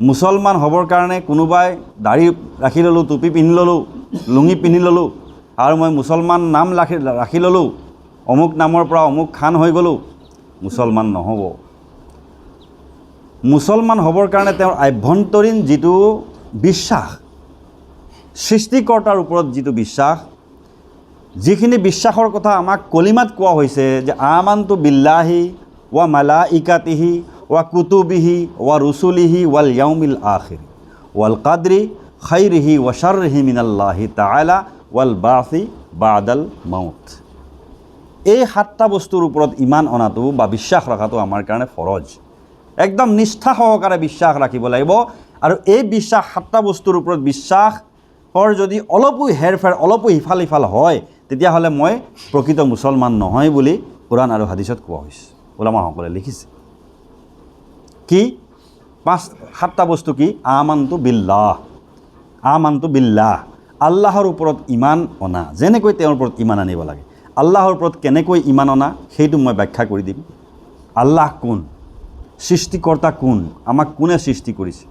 মুছলমান হ'বৰ কাৰণে কোনোবাই দাড়ি ৰাখি ল'লোঁ টুপি পিন্ধি ল'লোঁ লুঙি পিন্ধি ল'লোঁ আৰু মই মুছলমান নাম ৰাখি ৰাখি ল'লোঁ অমুক নামৰ পৰা অমুক খান হৈ গ'লোঁ মুছলমান নহ'ব। মুছলমান হ'বৰ কাৰণে তেওঁৰ আভ্যন্তৰীণ যিটো বিশ্বাস সৃষ্টিকৰ্তাৰ ওপৰত যিটো বিশ্বাস যিখিনি বিশ্বাসৰ কথা আমাক কলিমাত কোৱা হৈছে যে আমানটো বিল্লাহি ৱা মালা ইকাতিহি ৱা কুতুবিহি ৱা ৰুচুলিহি ৱাল য়াউমিল আখিৰ ৱাল কাদৰি খৈৰিহি ৱা শ্বাৰৰিহি মিনাল্লাহি তাআলা ৱাল বাফি বাদাল মাউত। এই সাতটা বস্তুৰ ওপৰত ইমান অনাটো বা বিশ্বাস ৰখাটো আমাৰ কাৰণে ফৰজ। একদম নিষ্ঠা সহকাৰে বিশ্বাস ৰাখিব লাগিব আৰু এই বিশ্বাস সাতটা বস্তুৰ ওপৰত বিশ্বাসৰ যদি অলপো হেৰফেৰ, অলপো ইফাল সিফাল হয়, তেতিয়াহ'লে মই প্ৰকৃত মুছলমান নহয় বুলি কোৰাণ আৰু হাদিছত কোৱা হৈছে। ওলামাসকলে লিখিছে। কি? পাঁচ সাতটা বস্তু কি? আমানটো বিল্লাহ। আমানটো বিল্লাহ। আল্লাহৰ ওপৰত ইমান অনা। যেনেকৈ তেওঁৰ ওপৰত ইমান আনিব লাগে। আল্লাহৰ ওপৰত কেনেকৈ ইমান অনা, সেইটো মই ব্যাখ্যা কৰি দিম। আল্লাহ কোন? সৃষ্টিকৰ্তা কোন? আমাক কোনে সৃষ্টি কৰিছে?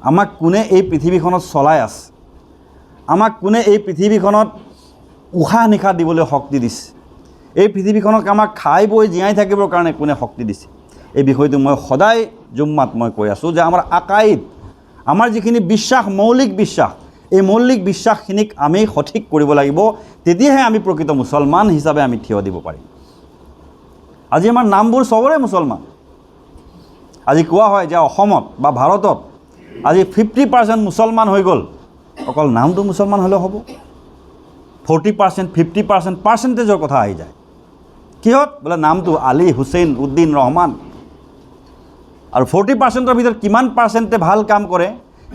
আমাক কোনে এই পৃথিৱীখনত চলাই আছে? আমাক কোনে এই পৃথিৱীখনত উশাহ নিশাহ দিবলৈ শক্তি দিছে? এই পৃথিৱীখনক আমাক খাই বৈ জীয়াই থাকিবৰ কাৰণে কোনে শক্তি দিছে? এই বিষয়টো মই সদায় জুম্মাত মই কৈ আছোঁ যে আমাৰ আকাইদ, আমাৰ যিখিনি বিশ্বাস, মৌলিক বিশ্বাস, এই মৌলিক বিশ্বাসখিনিক আমি সঠিক কৰিব লাগিব, তেতিয়াহে আমি প্ৰকৃত মুছলমান হিচাপে আমি থিয় দিব পাৰিম। আজি আমাৰ নামবোৰ চবৰে মুছলমান। আজি কোৱা হয় যে অসমত বা ভাৰতত আজি ফিফটি পাৰ্চেণ্ট মুছলমান হৈ গ'ল। অকল নামটো মুছলমান হ'লেও হ'ব। ফৰ্টি পাৰ্চেণ্ট ফিফটি পাৰ্চেণ্ট পাৰ্চেণ্টেজৰ কথা আহি যায়। কিহত? বোলে নামটো আলী হুছেইন উদ্দিন ৰহমান। আৰু ফৰ্টি পাৰ্চেণ্টৰ ভিতৰত কিমান পাৰ্চেণ্টে ভালো কাম কৰে,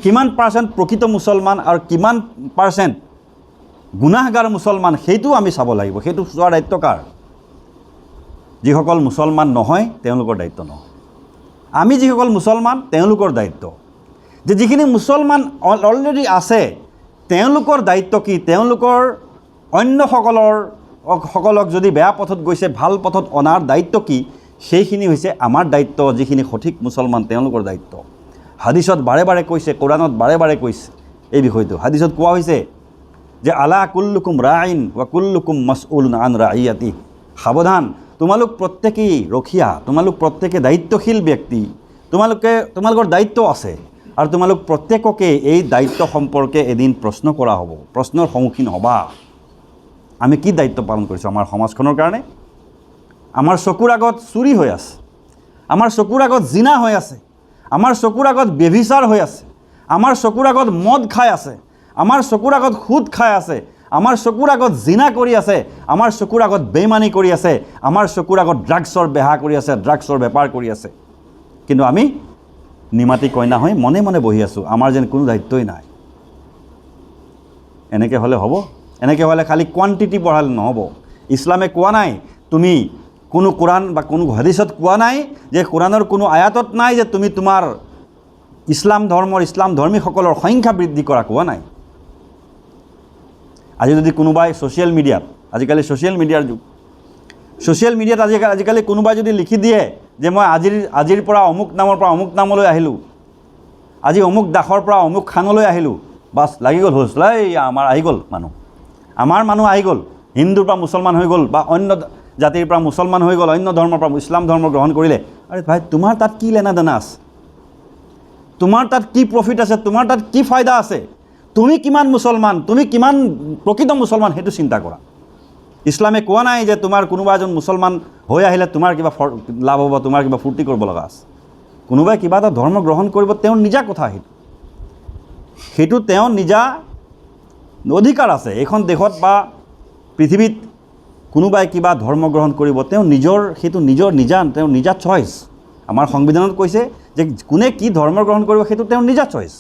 কিমান পাৰ্চেণ্ট প্ৰকৃত মুছলমান আৰু কিমান পাৰ্চেণ্ট গুণাহগাৰ মুছলমান সেইটোও আমি চাব লাগিব। সেইটো চোৱাৰ দায়িত্ব কাৰ? যিসকল মুছলমান নহয়, তেওঁলোকৰ দায়িত্ব নহয়। আমি যিসকল মুছলমান, তেওঁলোকৰ দায়িত্ব। যে যিখিনি মুছলমান অলৰেডি আছে, তেওঁলোকৰ দায়িত্ব কি? তেওঁলোকৰ অন্যসকলৰ সকলক যদি বেয়া পথত গৈছে, ভালো পথত অনাৰ দায়িত্ব কি? সেইখিনি হৈছে আমাৰ দায়িত্ব, যিখিনি সঠিক মুছলমান তেওঁলোকৰ দায়িত্ব। হাদিছত বাৰে বাৰে কৈছে, কোৰাণত বাৰে বাৰে কৈছে এই বিষয়টো। হাদিছত কোৱা হৈছে যে, আলা কুল্লুকুম ৰাইন ৱা কুল্লুকুম মাছউলুন আন ৰাইয়াতি। সাৱধান, তোমালোক প্ৰত্যেকেই ৰখীয়া, তোমালোক প্ৰত্যেকে দায়িত্বশীল ব্যক্তি, তোমালোকে, তোমালোকৰ দায়িত্ব আছে আৰু তোমালোক প্ৰত্যেককে এই দায়িত্ব সম্পৰ্কে এদিন প্ৰশ্ন কৰা হ'ব। প্ৰশ্নৰ সন্মুখীন হ'বা। আমি কি দায়িত্ব পালন কৰিছোঁ আমাৰ সমাজখনৰ কাৰণে? আমাৰ চকুৰ আগত চুৰি হৈ আছে। আমাৰ চকুৰ আগত জিনা হৈ আছে। আমাৰ চকুৰ আগত ব্যভিচাৰ হৈ আছে। আমাৰ চকুৰ আগত মদ খাই আছে। আমাৰ চকুৰ আগত সুদ খাই আছে। আমাৰ চকুৰ আগত জিনা কৰি আছে। আমাৰ চকুৰ আগত বেইমানি কৰি আছে। আমাৰ চকুৰ আগত ড্ৰাগছৰ বেহা কৰি আছে। ড্ৰাগছৰ বেপাৰ কৰি আছে। কিন্তু আমি নিমাতী কইনা হৈ মনে মনে বহি আছোঁ। আমাৰ যেন কোনো দায়িত্বই নাই। এনেকৈ হ'লে হ'ব। এনেকৈ হ'লে খালি কোৱান্টিটি বঢ়ালে নহ'ব। ইছলামে কোৱা নাই, তুমি কোনো কোৰাণ বা কোনো হাদিছত কোৱা নাই যে কোৰাণৰ কোনো আয়াতত নাই যে তুমি তোমাৰ ইছলাম ধৰ্মৰ, ইছলাম ধৰ্মীসকলৰ সংখ্যা বৃদ্ধি কৰা কোৱা নাই। আজি যদি কোনোবাই ছ'চিয়েল মিডিয়াত আজিকালি ছ'চিয়েল মিডিয়াৰ যুগ। ছ'চিয়েল মিডিয়াত আজিকালি আজিকালি কোনোবাই যদি লিখি দিয়ে যে মই আজিৰ আজিৰ পৰা অমুক নামৰ পৰা অমুক নামলৈ আহিলোঁ, আজি অমুক দাসৰ পৰা অমুক খানলৈ আহিলোঁ, বাছ লাগি গ'ল হুঁচলা এই আমাৰ আহি গ'ল মানুহ। আমাৰ মানুহ আহি গ'ল, হিন্দুৰ পৰা মুছলমান হৈ গ'ল বা অন্য জাতিৰ পৰা মুছলমান হৈ গ'ল, অন্য ধৰ্মৰ পৰা ইছলাম ধৰ্ম গ্ৰহণ কৰিলে। আৰে ভাই, তোমাৰ তাত কি লেনা দেনা আছে? তোমাৰ তাত কি প্ৰফিট আছে? তোমাৰ তাত কি ফাইদা আছে? তুমি কিমান মুছলমান? তুমি কিমান প্ৰকৃত মুছলমান? সেইটো চিন্তা কৰা। ইছলামে কোৱা নাই যে তোমাৰ কোনোবা এজন মুছলমান হৈ আহিলে তোমাৰ কিবা লাভ হ'ব, তোমাৰ কিবা ফূৰ্তি কৰিব লগা আছে। কোনোবাই কিবা এটা ধৰ্ম গ্ৰহণ কৰিব, তেওঁৰ নিজা কথা সেইটো। সেইটো তেওঁ নিজা অধিকাৰ আছে। এইখন দেশত বা পৃথিৱীত কোনোবাই কিবা ধৰ্ম গ্ৰহণ কৰিব, তেওঁ নিজৰ, সেইটো নিজৰ নিজা তেওঁৰ নিজা চইচ আমাৰ সংবিধানত কৈছে যে কোনে কি ধৰ্ম গ্ৰহণ কৰিব, সেইটো তেওঁৰ নিজা চইচ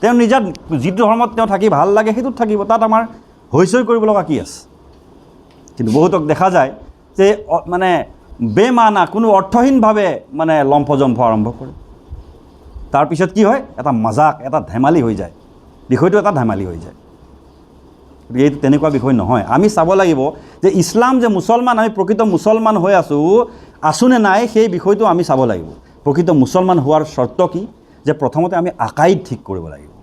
তেওঁ নিজা, যিটো ধৰ্মত তেওঁ থাকি ভালো লাগে, সেইটোত থাকিব। তাত আমাৰ হৈচৈ কৰিব লগা কি আছে? কিন্তু বহুতক দেখা যায় যে মানে বেমানা, কোনো অৰ্থহীনভাৱে মানে লম্ফজম্ফ আৰম্ভ কৰে। তাৰপিছত কি হয়? এটা মজাক, এটা ধেমালি হৈ যায়। বিষয়টো এটা ধেমালি হৈ যায়। গতিকে এইটো তেনেকুৱা বিষয় নহয়। আমি চাব লাগিব যে ইছলাম যে মুছলমান, আমি প্ৰকৃত মুছলমান হৈ আছোঁ আছোঁ নে নাই সেই বিষয়টো আমি চাব লাগিব। প্ৰকৃত মুছলমান হোৱাৰ চৰ্ত কি? যে প্ৰথমতে আমি আকাইদ ঠিক কৰিব লাগিব।